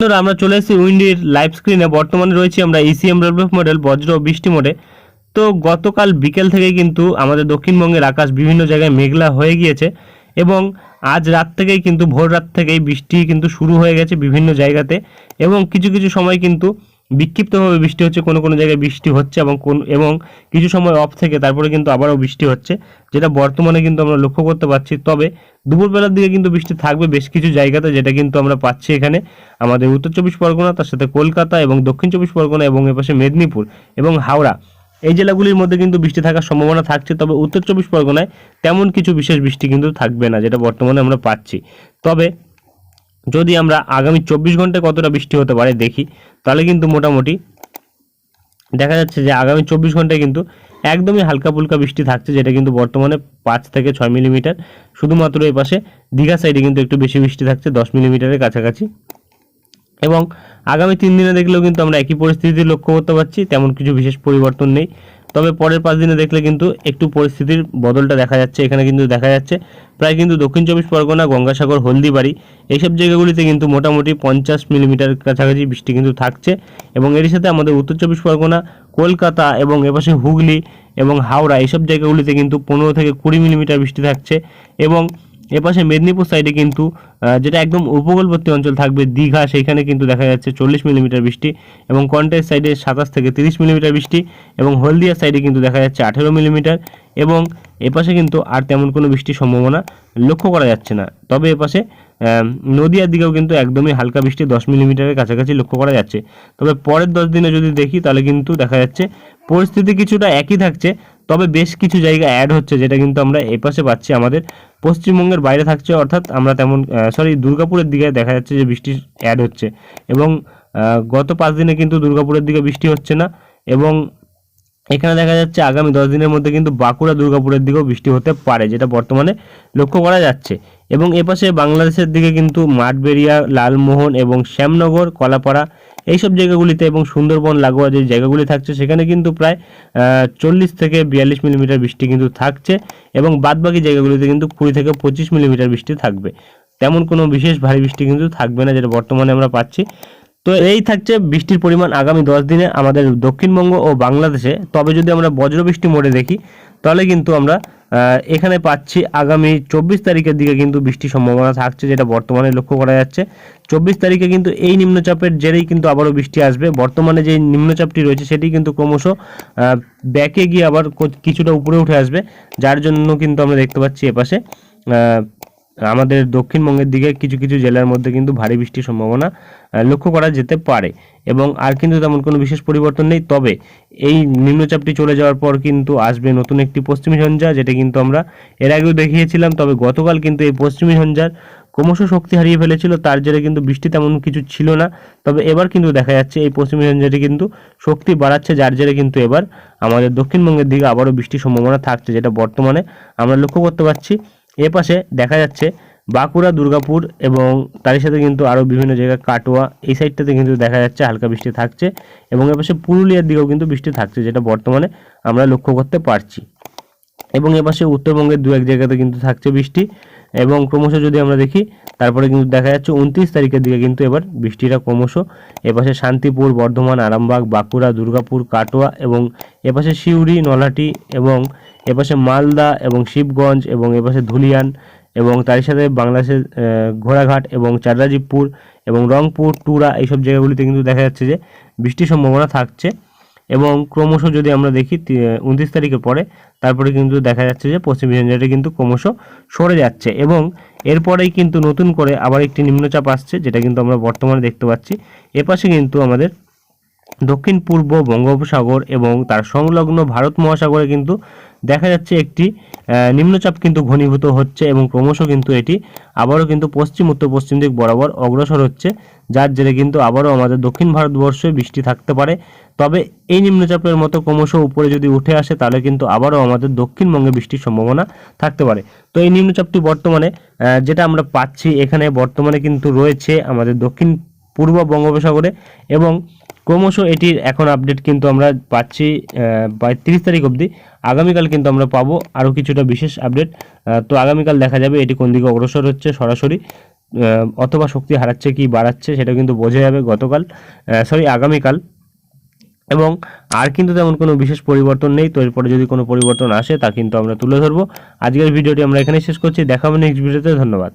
বন্ধুরা, আমরা চলে এসেছি উইন্ডির লাইভ স্ক্রিনে বর্তমানে রয়েছি আমরা ইসিএম ডেভেলপ মডেল বজ্র বৃষ্টি মোডে তো গতকাল বিকেল থেকে কিন্তু আমাদের দক্ষিণবঙ্গের আকাশ বিভিন্ন জায়গায় মেঘলা হয়ে গিয়েছে এবং আজ রাত থেকেই কিন্তু ভোর রাত থেকেই বৃষ্টি কিন্তু শুরু হয়ে গেছে বিভিন্ন জায়গাতে এবং কিছু কিছু সময় কিন্তু বিক্ষিপ্তভাবে বৃষ্টি হচ্ছে, কোনো কোনো জায়গায় বৃষ্টি হচ্ছে এবং কোন এবং কিছু সময় অফ থেকে তারপরে কিন্তু আবারও বৃষ্টি হচ্ছে, যেটা বর্তমানে কিন্তু আমরা লক্ষ্য করতে পারছি। তবে দুপুরবেলার দিকে কিন্তু বৃষ্টি থাকবে বেশ কিছু জায়গাতে, যেটা কিন্তু আমরা পাচ্ছি এখানে আমাদের উত্তর চব্বিশ পরগনা, তার সাথে কলকাতা এবং দক্ষিণ চব্বিশ পরগনা এবং এপাশে মেদিনীপুর এবং হাওড়া। এই জেলাগুলির মধ্যে কিন্তু বৃষ্টি থাকার সম্ভাবনা থাকছে, তবে উত্তর চব্বিশ পরগনায় তেমন কিছু বিশেষ বৃষ্টি কিন্তু থাকবে না, যেটা বর্তমানে আমরা পাচ্ছি। তবে যদি আমরা আগামী চব্বিশ ঘন্টায় কতটা বৃষ্টি হতে পারে দেখি, তাহলে কিন্তু মোটামুটি দেখা যাচ্ছে যে আগামী চব্বিশ ঘন্টায় কিন্তু একদমই হালকা ফুলকা বৃষ্টি থাকছে, যেটা কিন্তু বর্তমানে পাঁচ থেকে ছয় মিলিমিটার। শুধুমাত্র এই পাশে দীঘা সাইডে কিন্তু একটু বেশি বৃষ্টি থাকছে, দশ মিলিমিটারের কাছাকাছি। এবং আগামী তিন দিনে দেখলেও কিন্তু আমরা একই পরিস্থিতি লক্ষ্য করতে পারছি, তেমন কিছু বিশেষ পরিবর্তন নেই। তবে পরের পাঁচ দিনে দেখলে কিন্তু একটু পরিস্থিতির বদলটা দেখা যাচ্ছে। এখানে কিন্তু দেখা যাচ্ছে, প্রায় কিন্তু দক্ষিণ চব্বিশ পরগনা, গঙ্গাসাগর, হলদিবাড়ি এইসব জায়গাগুলিতে কিন্তু মোটামুটি পঞ্চাশ মিলিমিটার কাছাকাছি বৃষ্টি কিন্তু থাকছে এবং এর সাথে আমাদের উত্তর চব্বিশ পরগনা, কলকাতা এবং এপাশে হুগলি এবং হাওড়া এইসব জায়গাগুলিতে কিন্তু পনেরো থেকে কুড়ি মিলিমিটার বৃষ্টি থাকছে এবং এপাশে মেদিনীপুর সাইডে কিন্তু যেটা একদম উপকূলবর্তী অঞ্চল থাকবে, দীঘা, সেইখানে কিন্তু দেখা যাচ্ছে চল্লিশ মিলিমিটার বৃষ্টি এবং কন্টেস সাইডে সাতাশ থেকে তিরিশ মিলিমিটার বৃষ্টি এবং হলদিয়া সাইডে কিন্তু দেখা যাচ্ছে আঠেরো মিলিমিটার এবং এপাশে কিন্তু আর তেমন কোনো বৃষ্টির সম্ভাবনা লক্ষ্য করা যাচ্ছে না। তবে এপাশে নদিয়ার দিকেও কিন্তু একদমই হালকা বৃষ্টি দশ মিলিমিটারের কাছাকাছি লক্ষ্য করা যাচ্ছে। তবে পরের দশ দিনে যদি দেখি, তাহলে কিন্তু দেখা যাচ্ছে পরিস্থিতি কিছুটা একই থাকছে। তবে বেশ কিছু জায়গা অ্যাড হচ্ছে, যেটা কিন্তু আমরা এপাশে পাচ্ছি। আমাদের পশ্চিমবঙ্গের বাইরে থাকছে, অর্থাৎ আমরা তেমন সরি দুর্গাপুরের দিকে দেখা যাচ্ছে যে বৃষ্টি অ্যাড হচ্ছে। এবং গত পাঁচ দিনে কিন্তু দুর্গাপুরের দিকে বৃষ্টি হচ্ছে না, এবং এখানে দেখা যাচ্ছে আগামী দশ দিনের মধ্যে কিন্তু বাঁকুড়া দুর্গাপুরের দিকেও বৃষ্টি হতে পারে, যেটা বর্তমানে লক্ষ্য করা যাচ্ছে। এবং এপাশে বাংলাদেশের দিকে কিন্তু মাঠবেড়িয়া, লালমোহন এবং শ্যামনগর, কলাপাড়া এইসব জায়গাগুলিতে এবং সুন্দরবন, লাগোয়া যে জায়গাগুলি থাকছে, সেখানে কিন্তু প্রায় চল্লিশ থেকে বিয়াল্লিশ মিলিমিটার বৃষ্টি কিন্তু থাকছে এবং বাদবাকি জায়গাগুলিতে কিন্তু কুড়ি থেকে পঁচিশ মিলিমিটার বৃষ্টি থাকবে। তেমন কোনো বিশেষ ভারী বৃষ্টি কিন্তু থাকবে না যেটা বর্তমানে আমরা পাচ্ছি। তো এই থাকছে বৃষ্টির পরিমাণ আগামী দশ দিনে আমাদের দক্ষিণবঙ্গ ও বাংলাদেশে। তবে যদি আমরা বজ্রবৃষ্টি মোড়ে দেখি, তাহলে কিন্তু আমরা এখানে পাচ্ছি আগামী চব্বিশ তারিখের দিকে কিন্তু বৃষ্টির সম্ভাবনা থাকছে, যেটা বর্তমানে লক্ষ্য করা যাচ্ছে। চব্বিশ তারিখে কিন্তু এই নিম্নচাপের জেরেই কিন্তু আবারও বৃষ্টি আসবে। বর্তমানে যে নিম্নচাপটি রয়েছে সেটি কিন্তু ক্রমশ ব্যাকে গিয়ে আবার কিছুটা উপরে উঠে আসবে, যার জন্য কিন্তু আমরা দেখতে পাচ্ছি এপাশে আমাদের দক্ষিণবঙ্গের দিকে কিছু কিছু জেলার মধ্যে কিন্তু ভারী বৃষ্টির সম্ভাবনা লক্ষ্য করা যেতে পারে। এবং আর কিন্তু তেমন কোনো বিশেষ পরিবর্তন নেই। তবে এই নিম্নচাপটি চলে যাওয়ার পর কিন্তু আসবে নতুন একটি পশ্চিমী ঝঞ্ঝা, যেটা কিন্তু আমরা এর আগেও দেখিয়েছিলাম। তবে গতকাল কিন্তু এই পশ্চিমী ঝঞ্ঝার ক্রমশ শক্তি হারিয়ে ফেলেছিল। তার জেরে কিন্তু বৃষ্টি তেমন কিছু ছিল না। তবে এবার কিন্তু দেখা যাচ্ছে এই পশ্চিমী ঝঞ্ঝাটি কিন্তু শক্তি বাড়াচ্ছে, যার জেরে কিন্তু এবার আমাদের দক্ষিণবঙ্গের দিকে আবারও বৃষ্টির সম্ভাবনা থাকছে, যেটা বর্তমানে আমরা লক্ষ্য করতে পারছি। এ পাশে দেখা যাচ্ছে বাঁকুড়া, দুর্গাপুর এবং তারই সাথে কিন্তু আরও বিভিন্ন জায়গায় কাটোয়া, এই সাইডটাতে কিন্তু দেখা যাচ্ছে হালকা বৃষ্টি থাকছে এবং এ পাশে পুরুলিয়ার দিকেও কিন্তু বৃষ্টি থাকছে যেটা বর্তমানে আমরা লক্ষ্য করতে পারছি। এবং এ পাশে উত্তরবঙ্গের দু এক জায়গাতে কিন্তু থাকছে বৃষ্টি। এবং ক্রমশ যদি আমরা দেখি, তারপরে কিন্তু দেখা যাচ্ছে উনত্রিশ তারিখের দিকে কিন্তু এবার বৃষ্টিটা ক্রমশ এপাশে শান্তিপুর, বর্ধমান, আরামবাগ, বাঁকুড়া, দুর্গাপুর, কাটোয়া এবং এপাশে সিউড়ি নলাটি এবং এপাশে মালদা এবং শিবগঞ্জ এবং এপাশে ধুলিয়ান এবং তার সাথে বাংলাদেশের ঘোড়াঘাট এবং চাররাজীবপুর এবং রংপুর, টুরা এইসব জায়গাগুলিতে কিন্তু দেখা যাচ্ছে যে বৃষ্টির সম্ভাবনা থাকছে। এবং ক্রমশ যদি আমরা দেখি উনত্রিশ তারিখে পরে তারপরে কিন্তু দেখা যাচ্ছে যে পশ্চিম ঝঞ্ঝাটি কিন্তু ক্রমশ সরে যাচ্ছে এবং এরপরেই কিন্তু নতুন করে আবার একটি নিম্নচাপ আসছে, যেটা কিন্তু আমরা বর্তমানে দেখতে পাচ্ছি। এপাশে কিন্তু আমাদের দক্ষিণ পূর্ব বঙ্গোপসাগর এবং তার সংলগ্ন ভারত মহাসাগরে কিন্তু দেখা যাচ্ছে একটি নিম্নচাপ কিন্তু ঘনীভূত হচ্ছে এবং ক্রমশ কিন্তু এটি আবারও কিন্তু পশ্চিম, উত্তর, পশ্চিম দিক বরাবর অগ্রসর হচ্ছে, যার জেরে কিন্তু আবারও আমাদের দক্ষিণ ভারতবর্ষে বৃষ্টি থাকতে পারে। তবে এই নিম্নচাপের মতো ক্রমশ উপরে যদি উঠে আসে, তাহলে কিন্তু আবারও আমাদের দক্ষিণবঙ্গে বৃষ্টির সম্ভাবনা থাকতে পারে। তো এই নিম্নচাপটি বর্তমানে যেটা আমরা পাচ্ছি এখানে বর্তমানে কিন্তু রয়েছে আমাদের দক্ষিণ পূর্ব বঙ্গোপসাগরে এবং ক্রমশ এটির এখন আপডেট কিন্তু আমরা পাচ্ছি তিরিশ তারিখ অবধি। আগামীকাল কিন্তু আমরা পাবো আরও কিছুটা বিশেষ আপডেট তো আগামীকাল দেখা যাবে এটি কোন দিকে অগ্রসর হচ্ছে সরাসরি অথবা শক্তি হারাচ্ছে কি বাড়াচ্ছে সেটা কিন্তু বোঝা যাবে গতকাল সরি আগামীকাল। এবং আর কিন্তু তেমন কোনো বিশেষ পরিবর্তন নেই, তো এরপরে যদি কোনো পরিবর্তন আসে তা কিন্তু আমরা তুলে ধরবো। আজকের ভিডিওটি আমরা এখানে শেষ করছি, দেখা হবে নেক্সট ভিডিওতে ধন্যবাদ।